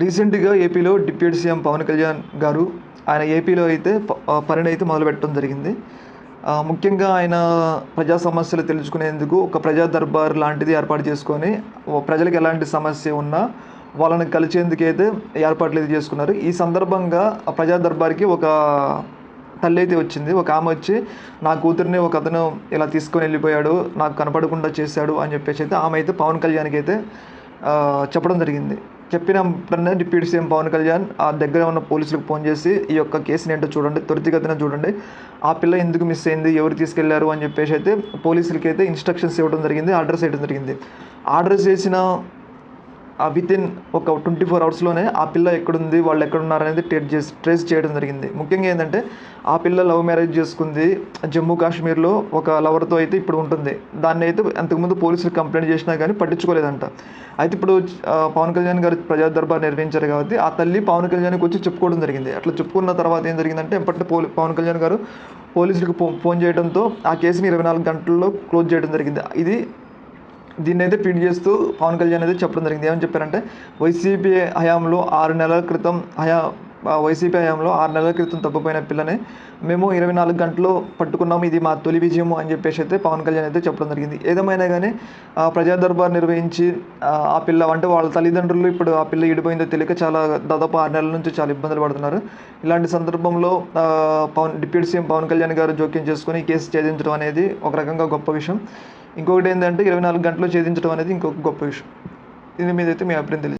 రీసెంట్గా ఏపీలో deputy CM Pawan Kalyan గారు ఆయన ఏపీలో అయితే ప- పనిని అయితే మొదలుపెట్టడం జరిగింది. ముఖ్యంగా ఆయన ప్రజా సమస్యలు తెలుసుకునేందుకు ఒక ప్రజా దర్బార్ లాంటిది ఏర్పాటు చేసుకొని ప్రజలకు ఎలాంటి సమస్య ఉన్నా వాళ్ళని కలిసేందుకు అయితే ఏర్పాట్లు అయితే చేసుకున్నారు. ఈ సందర్భంగా ప్రజా దర్బార్కి ఒక తల్లి అయితే వచ్చింది. ఒక ఆమె వచ్చి నా కూతుర్ని ఒక అతను ఇలా తీసుకొని వెళ్ళిపోయాడు నాకు కనపడకుండా చేశాడు అని చెప్పేసి అయితే ఆమె అయితే పవన్ కళ్యాణ్కి అయితే చెప్పడం జరిగింది. చెప్పిన వెంటనే డిప్యూటీ సీఎం పవన్ కళ్యాణ్ ఆ దగ్గర ఉన్న పోలీసులకు ఫోన్ చేసి ఈ యొక్క కేసుని ఏంటో చూడండి త్వరితగతిన చూడండి. ఆ పిల్ల ఎందుకు మిస్ అయింది ఎవరు తీసుకెళ్ళారు? అని చెప్పేసి అయితే పోలీసులకి అయితే ఇన్స్ట్రక్షన్స్ ఇవ్వడం జరిగింది ఆర్డర్స్ ఇవ్వడం జరిగింది. ఆర్డర్ చేసిన విత్ ఇన్ ఒక ట్వంటీ ఫోర్ అవర్స్లోనే ఆ పిల్ల ఎక్కడుంది వాళ్ళు ఎక్కడున్నారు అనేది ట్రేస్ చేసి ట్రేస్ చేయడం జరిగింది. ముఖ్యంగా ఏంటంటే ఆ పిల్ల లవ్ మ్యారేజ్ చేసుకుంది. జమ్మూ కాశ్మీర్లో ఒక లవర్తో అయితే ఇప్పుడు ఉంటుంది. దాన్ని అయితే అంతకుముందు పోలీసులు కంప్లైంట్ చేసినా కానీ పట్టించుకోలేదంట. అయితే ఇప్పుడు పవన్ కళ్యాణ్ గారు ప్రజా దర్బార్ నిర్వహించారు కాబట్టి ఆ తల్లి పవన్ కళ్యాణ్కి వచ్చి చెప్పుకోవడం జరిగింది. అట్లా చెప్పుకున్న తర్వాత ఏం జరిగిందంటే ఎప్పటి పోలీ పవన్ కళ్యాణ్ గారు పోలీసులకు ఫోన్ చేయడంతో ఆ కేసుని ఇరవై నాలుగు గంటల్లో క్లోజ్ చేయడం జరిగింది. ఇది దీన్ని అయితే ట్వీట్ చేస్తూ పవన్ కళ్యాణ్ అయితే చెప్పడం జరిగింది. ఏమని చెప్పారంటే వైసీపీ హయాంలో ఆరు నెలల క్రితం హయా వైసీపీ హయాంలో ఆరు నెలల క్రితం తప్పిపోయిన పిల్లని మేము ఇరవై నాలుగు గంటలు పట్టుకున్నాము ఇది మా తొలి విజయము అని చెప్పేసి అయితే పవన్ కళ్యాణ్ అయితే చెప్పడం జరిగింది. ఏదేమైనా కానీ ప్రజా దర్బార్ నిర్వహించి ఆ పిల్ల అంటే వాళ్ళ తల్లిదండ్రులు ఇప్పుడు ఆ పిల్ల ఇడిపోయిందో తెలియక చాలా దాదాపు ఆరు నెలల నుంచి చాలా ఇబ్బందులు పడుతున్నారు. ఇలాంటి సందర్భంలో పవన్ డిప్యూటీ సీఎం పవన్ కళ్యాణ్ గారు జోక్యం చేసుకుని ఈ కేసు ఛేదించడం అనేది ఒక రకంగా గొప్ప విషయం. ఇంకొకటి ఏంటంటే ఇరవై నాలుగు గంటలు ఛేదించడం అనేది ఇంకొక గొప్ప విషయం. దీని మీద అయితే మీ అభిప్రాయం తెలియదు